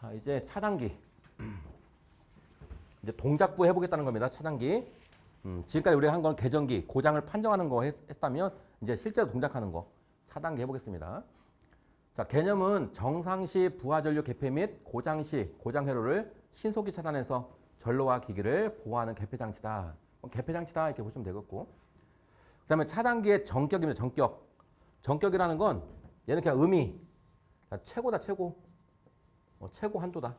자, 이제 차단기. 이제 동작부 해보겠다는 겁니다. 차단기. 음, 지금까지 우리가 한 건 계정기, 고장을 판정하는 거 했, 했다면 이제 실제로 동작하는 거 차단기 해보겠습니다. 자, 개념은 정상시 부하전류 개폐 및 고장시 고장 회로를 신속히 차단해서 전로와 기기를 보호하는 개폐 장치다. 뭐 개폐 장치다 이렇게 보시면 되겠고. 그다음에 차단기의 정격입니다. 정격. 정격이라는 건 얘는 그냥 의미. 자, 최고다 최고. 어, 최고 한도다.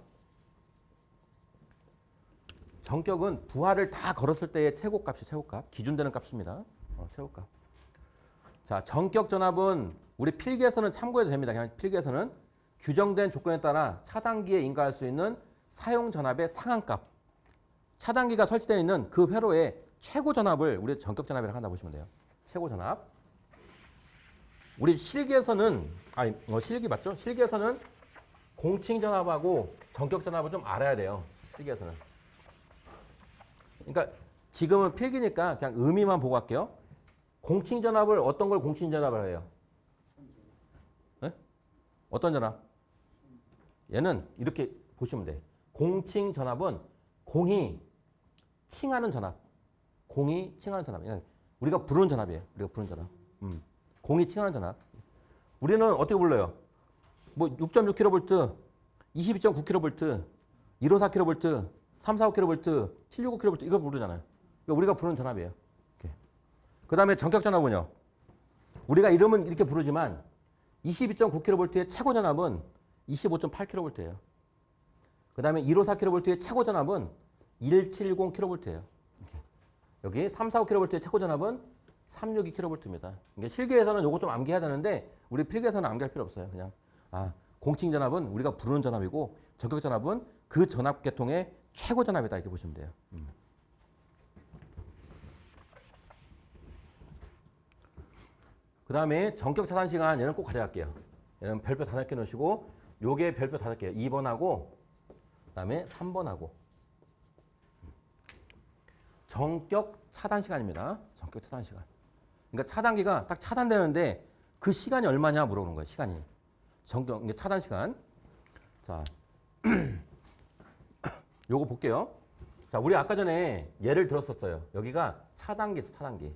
정격은 부하를 다 걸었을 때의 최고값이 최고값, 기준되는 값입니다. 어, 최고값. 자, 정격 전압은 우리 필기에서는 참고해도 됩니다. 그냥 필기에서는 규정된 조건에 따라 차단기에 인가할 수 있는 사용 전압의 상한값. 차단기가 설치되어 있는 그 회로의 최고 전압을 우리 정격 전압이라고 한다 보시면 돼요. 최고 전압. 우리 실기에서는 아니 어, 실기 맞죠? 실기에서는 공칭 전압하고 정격 전압을 좀 알아야 돼요. 실기에서는. 그러니까 지금은 필기니까 그냥 의미만 보고 갈게요. 공칭 전압을 어떤 걸 공칭 전압을 해요? 네? 어떤 전압? 얘는 이렇게 보시면 돼. 공칭 전압은 공이 칭하는 전압. 공이 칭하는 전압. 우리가 부르는 전압이에요. 우리가 부르는 전압. 음. 공이 칭하는 전압. 우리는 어떻게 불러요? 뭐 6.6kV, 22.9kV, 154kV, 345kV, 765kV 이걸 부르잖아요. 이거 우리가 부르는 전압이에요. 그 다음에 전격 전압은요. 우리가 이름은 이렇게 부르지만 22.9kV의 최고 전압은 25.8kV예요. 그 다음에 154kV의 최고 전압은 170kV예요. 여기 345kV의 최고 전압은 362kV입니다. 이게 실기에서는 요거 좀 암기해야 되는데 우리 필기에서는 암기할 필요 없어요. 그냥 아 공칭 전압은 우리가 부르는 전압이고 전격 전압은 그 전압 계통의 최고 전압이다 이렇게 보시면 돼요. 음. 그 다음에 전격 차단 시간 얘는 꼭 가져갈게요. 얘는 별표 다섯 개 넣으시고 요게 별표 다섯 개 2번하고 그 다음에 3번하고 전격 차단 시간입니다. 전격 차단 시간. 그러니까 차단기가 딱 차단되는데 그 시간이 얼마냐 물어보는 거예요. 시간이. 전격 차단 시간. 자, 요거 볼게요. 자, 우리 아까 전에 예를 들었었어요. 여기가 차단기 차단기.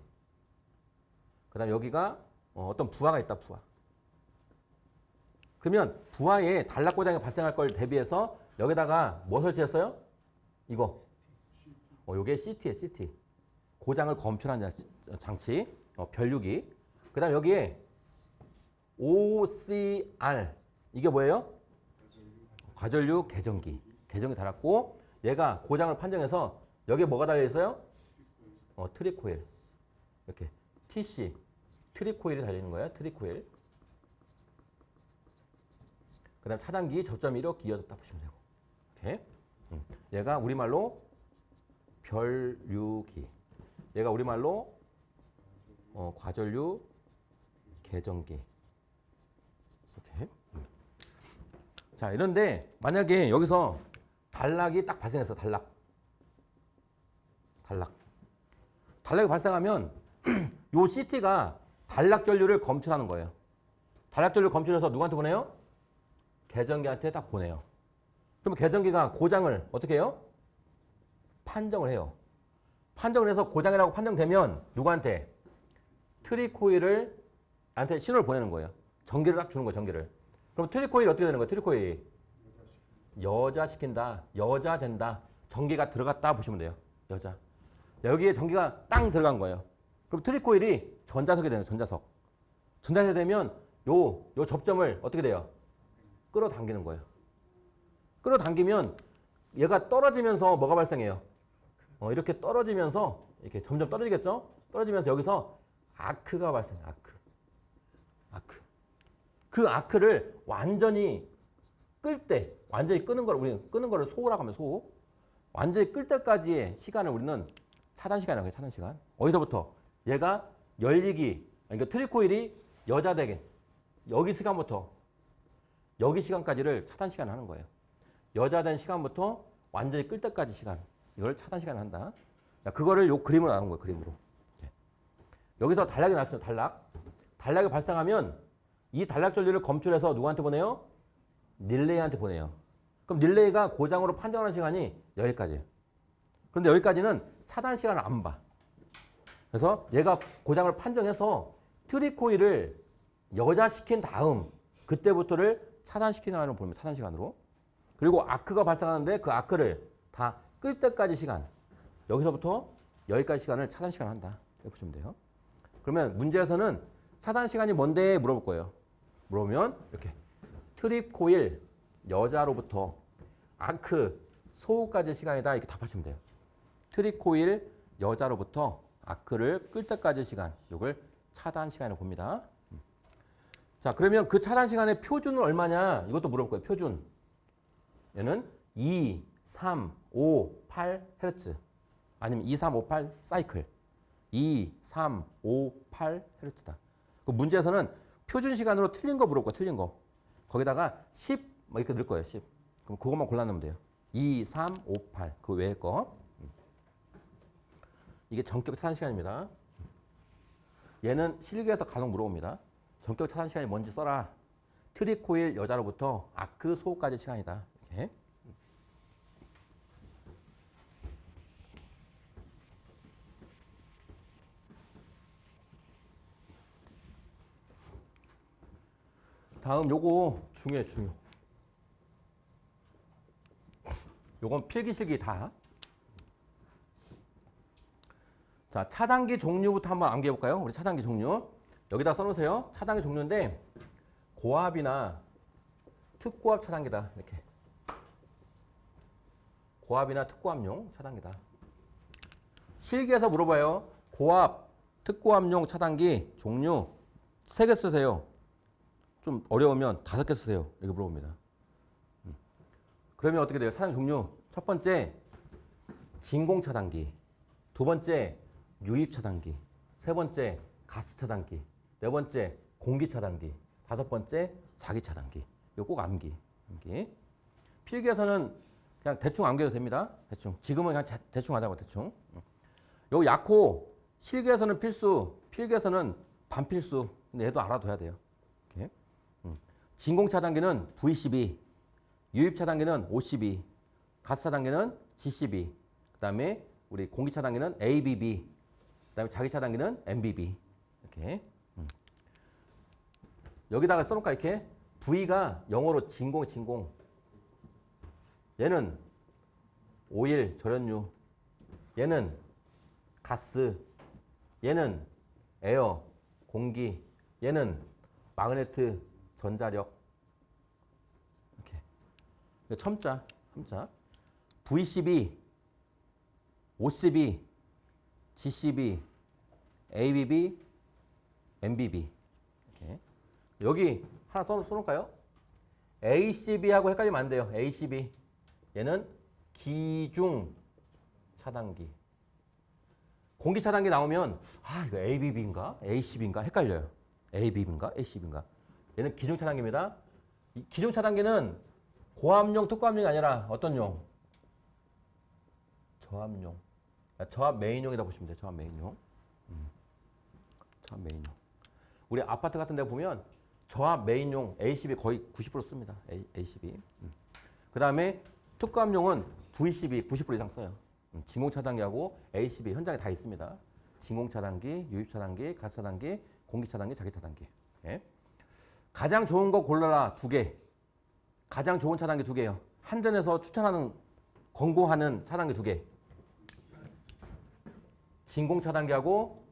그 다음 여기가 어, 어떤 부하가 있다, 부하. 그러면 부하에 단락 고장이 발생할 걸 대비해서 여기다가 뭐 설치했어요? 이거. 어, 요게 CT에 CT. 고장을 검출하는 장치, 어, 변류기. 그 다음 여기에 OCR. 이게 뭐예요? 과전류 개정기. 개정기 달았고, 얘가 고장을 판정해서 여기에 뭐가 달려 있어요? 어, 트리코일. 이렇게. TC. 트리코일이 달리는 거예요. 트리코일. 그 다음 차단기 저점이 이렇게 이어졌다 보시면 되고. 이렇게. 음. 얘가 우리말로 별류기. 얘가 우리말로 어, 과전류 개정기. 이렇게. 음. 자, 이런데 만약에 여기서 단락이 딱 발생했어. 단락. 단락. 단락이 발생하면 요 CT가 단락 전류를 검출하는 거예요. 단락 전류 검출해서 누구한테 보내요? 개정기한테 딱 보내요. 그러면 개정기가 고장을 어떻게 해요? 판정을 해요. 판정을 해서 고장이라고 판정되면 누구한테? 트리코일을 한테 신호를 보내는 거예요. 전기를 딱 주는 거예요. 전기를. 그럼 트리코일 어떻게 되는 거예요? 트리코일 여자 시킨다. 여자 된다. 전기가 들어갔다 보시면 돼요. 여자. 여기에 전기가 땅 들어간 거예요. 그럼 트리코일이 전자석이 되는 전자석. 전자석이 되면 요, 요 접점을 어떻게 돼요? 끌어당기는 거예요. 끌어당기면 얘가 떨어지면서 뭐가 발생해요? 어, 이렇게 떨어지면서 이렇게 점점 떨어지겠죠? 떨어지면서 여기서 아크가 발생해요. 아크. 아크. 그 아크를 완전히 끌 때, 완전히 끄는 걸 우리는 끄는 거를 소라고 하면 소. 완전히 끌 때까지의 시간을 우리는 차단 시간이라고 해요. 차단 시간. 어디서부터? 얘가 열리기, 그러니까 트리코일이 여자 되게 여기 시간부터 여기 시간까지를 차단 시간을 하는 거예요. 여자 된 시간부터 완전히 끌 때까지 시간. 이걸 차단 시간을 한다. 자, 그거를 요 그림으로 나눈 거예요. 그림으로. 예. 여기서 단락이 났어요. 단락. 단락이 발생하면 이 단락 전류를 검출해서 누구한테 보내요? 릴레이한테 보내요. 그럼 릴레이가 고장으로 판정하는 시간이 여기까지예요. 그런데 여기까지는 차단 시간을 안 봐. 그래서 얘가 고장을 판정해서 트리코일을 여자시킨 다음 그때부터를 차단시키는 시간으로 보면 차단 시간으로. 그리고 아크가 발생하는데 그 아크를 다 끌 때까지 시간. 여기서부터 여기까지 시간을 차단 시간 한다. 이렇게 보시면 돼요. 그러면 문제에서는 차단 시간이 뭔데 물어볼 거예요. 물어보면 이렇게 트립 코일 여자로부터 아크 소우까지 시간이다 이렇게 답하시면 돼요. 트립 코일 여자로부터 아크를 끌 때까지 시간 이걸 차단 시간을 봅니다. 자 그러면 그 차단 시간의 표준은 얼마냐 이것도 물어볼 거예요. 표준 얘는 2, 3, 5, 8 헤르츠 아니면 2, 3, 5, 8 사이클 2, 3, 5, 8 헤르츠다. 그 문제에서는 표준 시간으로 틀린 거 거예요. 틀린 거. 거기다가 10, 뭐 이렇게 넣을 거예요. 10. 그럼 그것만 골라놓으면 돼요. 2, 3, 5, 8. 그 외의 거. 음. 이게 전격 차단 시간입니다. 얘는 실기에서 간혹 물어봅니다. 전격 차단 시간이 뭔지 써라. 트리코일 여자로부터 아크 소까지 시간이다. 이렇게. 다음 요거 중요해 중요. 요건 필기실기 다. 자 차단기 종류부터 한번 암기해 볼까요? 우리 차단기 종류 여기다 써놓으세요. 차단기 종류인데 고압이나 특고압 차단기다 이렇게. 고압이나 특고압용 차단기다. 실기에서 물어봐요. 고압, 특고압용 차단기 종류 세 개 쓰세요. 좀 어려우면 다섯 개 쓰세요. 이렇게 물어봅니다. 음. 그러면 어떻게 돼요? 차단 종류. 첫 번째, 진공 차단기. 두 번째, 유입 차단기. 세 번째, 가스 차단기. 네 번째, 공기 차단기. 다섯 번째, 자기 차단기. 이거 꼭 암기. 암기. 필기에서는 그냥 대충 암기해도 됩니다. 대충. 지금은 그냥 자- 대충 하자고, 대충. 음. 요 약호, 실기에서는 필수, 필기에서는 반필수. 근데 얘도 알아둬야 돼요. 이렇게. 진공 차단기는 V12, 유입 차단기는 O12, 가스 차단기는 G12, 그다음에 우리 공기 차단기는 ABB, 그 다음에 자기 차단기는 MBB 이렇게. 음. 여기다가 써놓을까 이렇게? V가 영어로 진공 진공. 얘는 오일 절연유. 얘는 가스. 얘는 에어 공기. 얘는 마그네트 전자력. 이렇게. 첨자 첨자. V12 O12 GCB ABB MBB 이렇게. 여기 하나 써, 써놓을까요? ACB하고 헷갈리면 안 돼요. ACB 얘는 기중 차단기. 공기 차단기 나오면 아 이거 ABB인가? ACB인가? 헷갈려요. ABB인가? ACB인가 얘는 기중 차단기입니다. 이 기중 차단기는 고압용, 특고압용이 아니라 어떤 용? 저압용. 아, 저압 메인용이다 보시면 돼요. 저압 메인용. 음. 저압 메인용. 우리 아파트 같은 데 보면 저압 메인용 ACB 거의 90% 씁니다. A, ACB. 음. 그 다음에 특고압용은 VCB 90% 이상 써요. 음, 진공 차단기하고 ACB 현장에 다 있습니다. 진공 차단기, 유입 차단기, 가스 차단기, 공기 차단기, 자기 차단기. 예. 가장 좋은 거 골라라 두 개. 가장 좋은 차단기 두 개요. 한전에서 추천하는 권고하는 차단기 두 개. 진공 차단기하고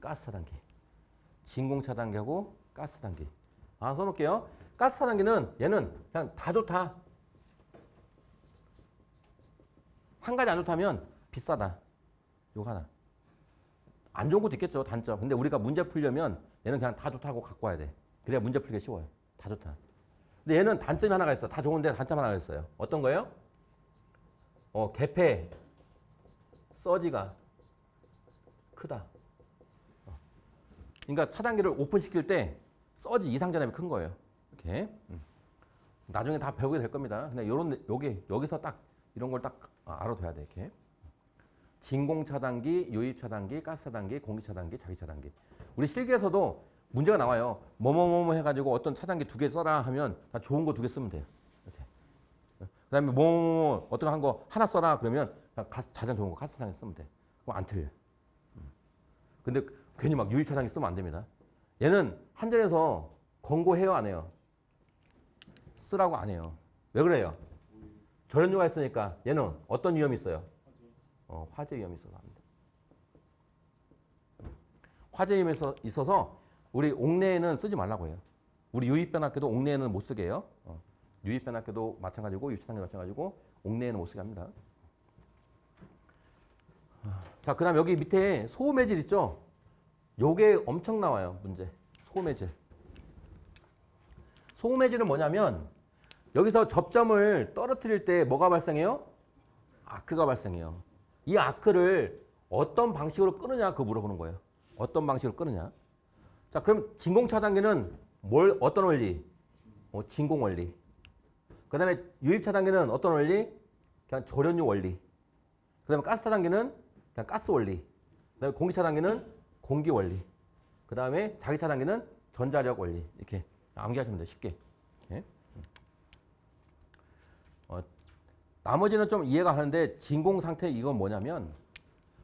가스 차단기. 진공 차단기하고 가스 차단기. 아 써놓을게요. 가스 차단기는 얘는 그냥 다 좋다. 한 가지 안 좋다면 비싸다. 요거 하나. 안 좋은 것도 있겠죠, 단점. 근데 우리가 문제 풀려면 얘는 그냥 다 좋다고 갖고 와야 돼. 그래야 문제 풀기가 쉬워요. 다 좋다. 근데 얘는 단점이 하나가 있어. 다 좋은데 단점 하나가 있어요. 어떤 거예요? 어, 개폐, 서지가 크다. 어. 그러니까 차단기를 오픈시킬 때 서지 이상 전압이 큰 거예요. 이렇게. 음. 나중에 다 배우게 될 겁니다. 근데 요런 요게 여기서 딱 이런 걸 딱 알아둬야 돼 이렇게. 진공 차단기, 유입 차단기, 가스 차단기, 공기 차단기, 자기 차단기. 우리 실기에서도 문제가 나와요. 뭐뭐뭐뭐 해가지고 어떤 차단기 두 개 써라 하면 다 좋은 거 두 개 쓰면 돼요. 이렇게. 그 다음에 뭐뭐뭐 어떤 한 거 하나 써라 그러면 가장 좋은 거 가스 차단기 쓰면 돼. 그럼 안 틀려. 음. 근데 괜히 막 유입 차단기 쓰면 안 됩니다. 얘는 한전에서 권고해요 안 해요? 쓰라고 안 해요. 왜 그래요? 절연유가 있으니까 얘는 어떤 위험이 있어요? 어, 화재 위험이 있어서 안 돼. 화재 있어- 있어서 우리 옥내에는 쓰지 말라고 해요. 우리 유입변압계도 옥내에는 못 쓰게 해요. 어. 유입변압계도 마찬가지고 유치단계 마찬가지고 옥내에는 못 쓰게 합니다. 아, 자, 그다음 여기 밑에 소음해질 있죠? 요게 엄청 나와요, 문제. 소음해질. 소음해질은 뭐냐면 여기서 접점을 떨어뜨릴 때 뭐가 발생해요? 아크가 발생해요. 이 아크를 어떤 방식으로 끄느냐 그거 물어보는 거예요. 어떤 방식으로 끄느냐. 자, 그럼 진공 차단기는 뭘 어떤 원리? 어, 진공 원리. 그다음에 유입 차단기는 어떤 원리? 그냥 절연유 원리. 그다음에 가스 차단기는 그냥 가스 원리. 그다음에 공기 차단기는 공기 원리. 그다음에 자기 차단기는 전자력 원리. 이렇게 암기하시면 돼요. 쉽게. 이렇게. 어, 나머지는 좀 이해가 가는데 진공 상태 이건 뭐냐면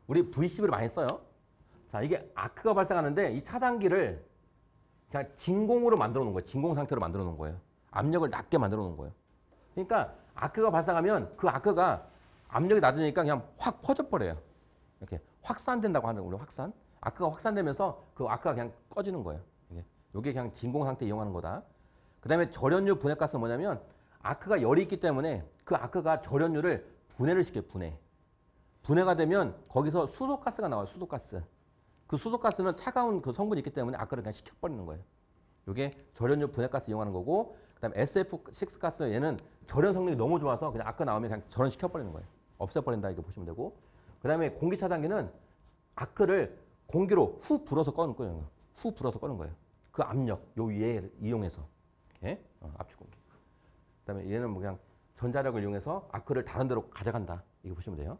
우리 V10을 많이 써요. 자, 이게 아크가 발생하는데 이 차단기를 그냥 진공으로 만들어 놓은 거예요. 진공 상태로 만들어 놓은 거예요. 압력을 낮게 만들어 놓은 거예요. 그러니까 아크가 발생하면 그 아크가 압력이 낮으니까 그냥 확 퍼져 버려요. 이렇게 확산된다고 하는 거예요. 확산. 아크가 확산되면서 그 아크가 그냥 꺼지는 거예요. 이게 요게 그냥 진공 상태 이용하는 거다. 그다음에 절연유 분해가스는 뭐냐면 아크가 열이 있기 때문에 그 아크가 절연유를 분해를 시켜요. 분해. 분해가 되면 거기서 수소가스가 나와요. 수소가스. 그 수소가스는 차가운 그 성분이 있기 때문에 아크를 그냥 식혀버리는 거예요. 이게 절연유 분해가스 이용하는 거고, 그다음에 SF6 가스 얘는 절연 성능이 너무 좋아서 그냥 아크 나오면 그냥 절연 시켜버리는 거예요. 없애버린다 이렇게 보시면 되고, 그다음에 공기 차단기는 아크를 공기로 후 불어서 꺼는 거예요. 후 불어서 꺼는 거예요. 그 압력 요 위에 이용해서 이렇게 어, 압축 공기. 그다음에 얘는 뭐 그냥 전자력을 이용해서 아크를 다른 데로 가져간다 이렇게 보시면 돼요.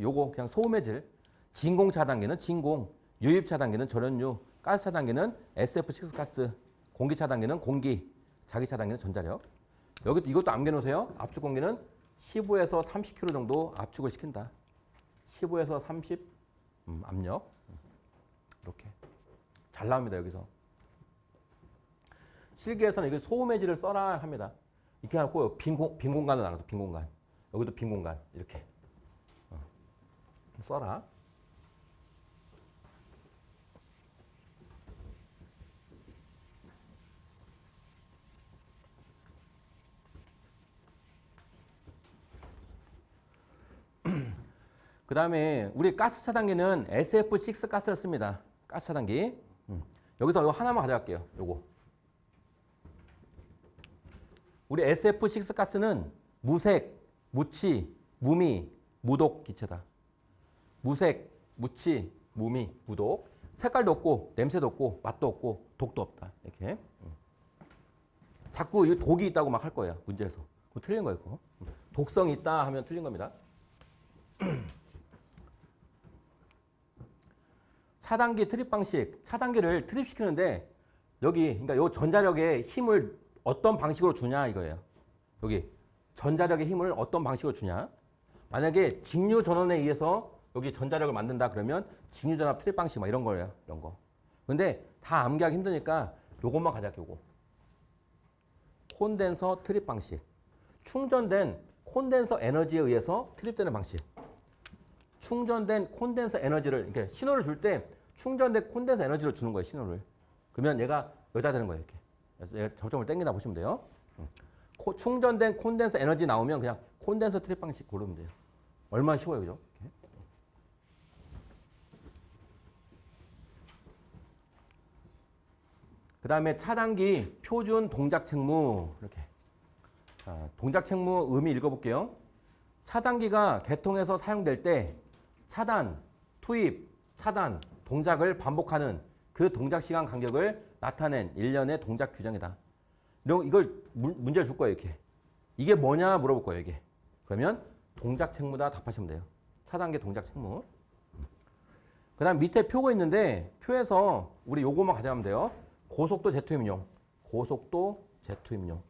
요거 그냥 소음의 질. 진공 차단기는 진공, 유입 차단기는 절연유, 가스 차단기는 SF6 가스, 공기 차단기는 공기, 자기 차단기는 전자력. 여기 이것도 암겨 놓으세요. 압축 공기는 15에서 30kg 정도 압축을 시킨다. 15에서 30 음, 압력 이렇게 잘 나옵니다 여기서. 실기에서는 이게 질을 써라 합니다. 이렇게 하고 빈, 공, 빈 공간을 나눠서 빈 공간. 여기도 빈 공간 이렇게 어. 써라. 그 다음에 우리 가스 차단기는 SF6 가스를 씁니다. 가스 차단기. 음. 여기서 이거 하나만 가져갈게요. 요거. 우리 SF6 가스는 무색, 무치, 무미, 무독 기체다. 무색, 무치, 무미, 무독. 색깔도 없고 냄새도 없고 맛도 없고 독도 없다. 이렇게. 음. 자꾸 이 독이 있다고 막 할 거예요. 문제에서. 틀린 거예요. 그거. 독성이 있다 하면 틀린 겁니다. 차단기 트립 방식, 차단기를 트립시키는데 여기 그러니까 요 전자력의 힘을 어떤 방식으로 주냐 이거예요. 여기 전자력의 힘을 어떤 방식으로 주냐? 만약에 직류 전원에 의해서 여기 전자력을 만든다 그러면 직류 전압 트립 방식 막 이런 거예요. 이런 거. 근데 다 암기하기 힘드니까 요것만 가져갈게요. 요거. 콘덴서 트립 방식. 충전된 콘덴서 에너지에 의해서 트립되는 방식. 충전된 콘덴서 에너지를 이렇게 신호를 줄 때 충전된 콘덴서 에너지를 주는 거예요 신호를. 그러면 얘가 여기다 되는 거예요 이렇게. 그래서 얘 접점을 당긴다 보시면 돼요. 음. 코- 충전된 콘덴서 에너지 나오면 그냥 콘덴서 트립 방식 고르면 돼요. 얼마나 쉬워요 그죠? 이렇게. 그 다음에 차단기 표준 동작 책무 이렇게. 자, 동작 책무 의미 읽어볼게요. 차단기가 개통해서 사용될 때 차단, 투입, 차단, 동작을 반복하는 그 동작 시간 간격을 나타낸 일련의 동작 규정이다. 이걸 문- 문제를 줄 거예요, 이렇게. 이게 뭐냐 물어볼 거예요, 이게. 그러면 동작 책무다 답하시면 돼요. 차단계 동작 책무. 그 다음 밑에 표가 있는데 표에서 우리 요거만 가져가면 돼요. 고속도 제투입용. 고속도 제투입용.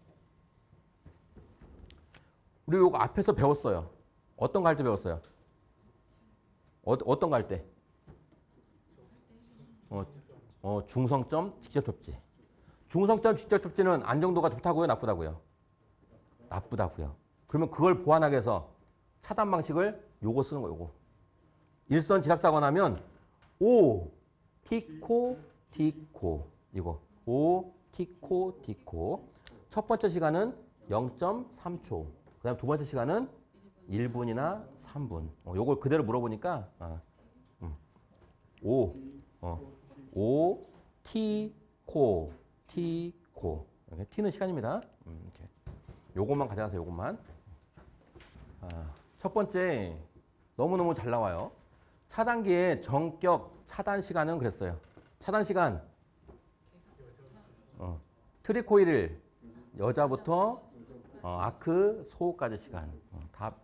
우리 요거 앞에서 배웠어요. 어떤 거 할 때 배웠어요? 어, 어떤 거 할 때? 어, 어, 중성점 직접 접지. 중성점 직접 접지는 안정도가 좋다고요, 나쁘다고요? 나쁘다고요. 그러면 그걸 보완하기 위해서 차단 방식을 요거 쓰는 거 요거. 일선 지락사고 나면 오 티코 티코 이거 오 티코 티코 첫 번째 시간은 0.3초 그다음 두 번째 시간은 1분이나 3분 어, 요걸 그대로 물어보니까 아, 음. 오 어, 오 티코. 티코. 이렇게 티는 시간입니다. 음, 이렇게. 요것만 가져가세요 요것만. 아, 첫 번째. 너무너무 잘 나와요. 차단기의 정격 차단 시간은 그랬어요. 차단 시간. 어, 트리코일 여자부터 어, 아크 소까지 시간. 어, 답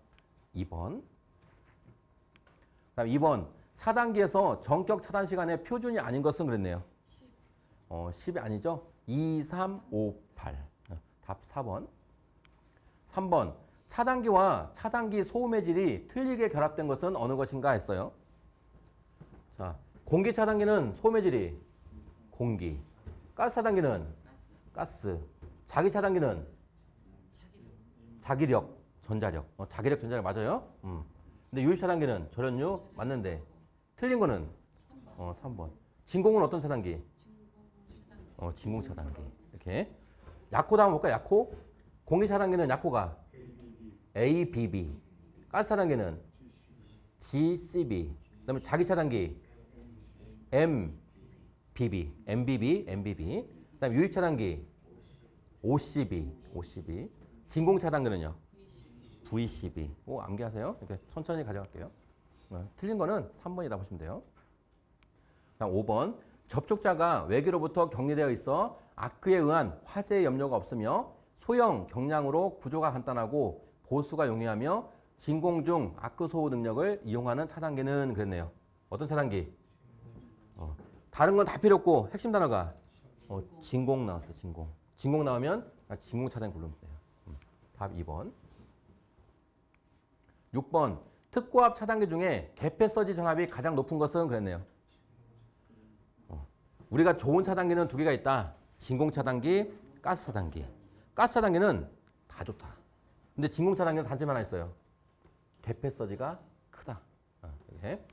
2번. 그다음 2번 차단기에서 정격 차단 시간의 표준이 아닌 것은 그랬네요. 어, 10이 아니죠? 2, 3, 5, 8. 어, 답 4번. 3번 차단기와 차단기 소음의 질이 틀리게 결합된 것은 어느 것인가 했어요. 자, 공기 차단기는 소음의 질이 공기, 가스 차단기는 가스, 자기 차단기는 자기력, 전자력. 어, 자기력, 전자력 맞아요? 음. 근데 유입 차단기는 절연유 맞는데 틀린 거는 어, 3번. 진공은 어떤 차단기? 어, 진공 차단기. 이렇게. 약호도 한번 볼까요? 약호? 공기 차단기는 약호가 ABB. 가스 차단기는 GCB. 그다음에 자기 차단기 MBB, MBB, MBB. 그다음에 유입 차단기 OCB, OCB. 진공 차단기는요? VCB. 오, 암기하세요. 이렇게 천천히 가져갈게요. 어, 틀린 거는 3번이다 보시면 돼요. 다음 5번. 접촉자가 외기로부터 격리되어 있어 아크에 의한 화재의 염려가 없으며 소형 경량으로 구조가 간단하고 보수가 용이하며 진공 중 아크 소호 능력을 이용하는 차단기는 그랬네요. 어떤 차단기? 어, 다른 건 다 필요 없고 핵심 단어가 어, 진공 나왔어. 진공. 진공 나오면 아, 진공 차단 고르면 돼요. 음, 답 2번. 6번. 특고압 차단기 중에 개폐 서지 전압이 가장 높은 것은 그랬네요. 어, 우리가 좋은 차단기는 두 개가 있다. 진공 차단기, 가스 차단기. 가스 차단기는 다 좋다. 근데 진공 차단기는 단점 하나 있어요. 개폐 서지가 크다. 어, 이렇게.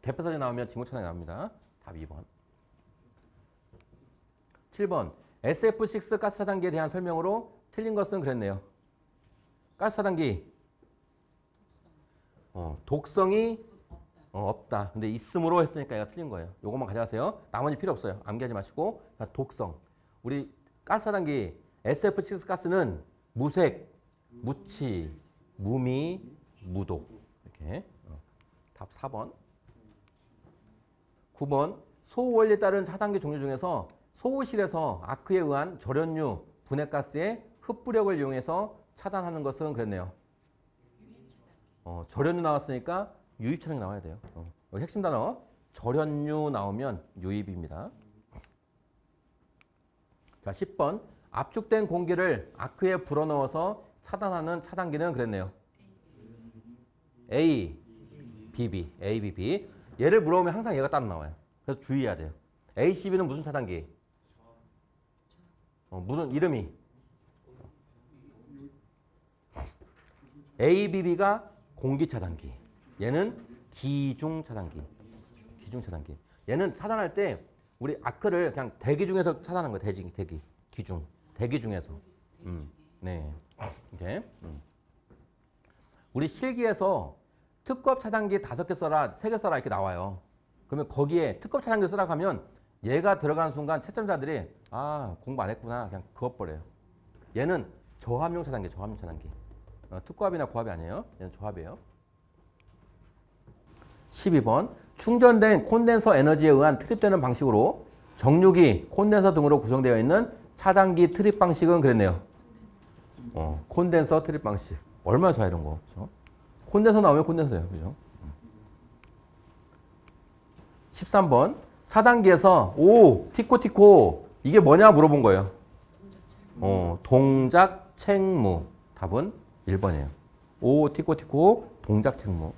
개폐 서지 나오면 진공 차단기 나옵니다. 답 2번. 7번. SF6 가스 차단기에 대한 설명으로 틀린 것은 그랬네요. 가스 차단기 어, 독성이 어, 없다. 근데 있음으로 했으니까 얘가 틀린 거예요. 요것만 가져가세요. 나머지 필요 없어요. 암기하지 마시고 자, 독성. 우리 가스 차단기 SF6 가스는 무색, 무치, 무미, 무독. 이렇게 어, 답 4번. 9번 소호 원리에 따른 차단기 종류 중에서 소호실에서 아크에 의한 절연유 분해가스의 흡부력을 이용해서 차단하는 것은 그랬네요. 어, 절연유 나왔으니까 유입 차량이 나와야 돼요. 어, 핵심 단어 절연유 나오면 유입입니다. 자 10번 압축된 공기를 아크에 불어넣어서 차단하는 차단기는 그랬네요. A, BB, A, BB. 얘를 물어보면 항상 얘가 따로 나와요. 그래서 주의해야 돼요. ACB는 무슨 차단기? 어, 무슨 이름이? ABB가 공기 차단기. 얘는 기중 차단기. 기중 차단기. 얘는 차단할 때 우리 아크를 그냥 대기 중에서 차단하는 거예요. 대기, 대기, 기중, 대기 중에서. 음, 네, 이렇게. 음. 우리 실기에서 특급 차단기 다섯 개 써라, 세 개 써라 이렇게 나와요. 그러면 거기에 특급 차단기 쓰라 하면 얘가 들어가는 순간 채점자들이 아 공부 안 했구나 그냥 그어 버려요. 얘는 저함용 차단기, 저함용 차단기. 어, 특고합이나 고합이 아니에요. 얘는 조합이에요. 12번 충전된 콘덴서 에너지에 의한 트립되는 방식으로 정류기, 콘덴서 등으로 구성되어 있는 차단기 트립 방식은 그랬네요. 어, 콘덴서 트립 방식. 얼마나 좋아 이런 거. 그죠? 콘덴서 나오면 콘덴서예요. 그죠? 13번 차단기에서 오 티코 티코 이게 뭐냐 물어본 거예요. 어, 동작 책무 답은 1번이에요. 오, 티코티코, 동작 책무.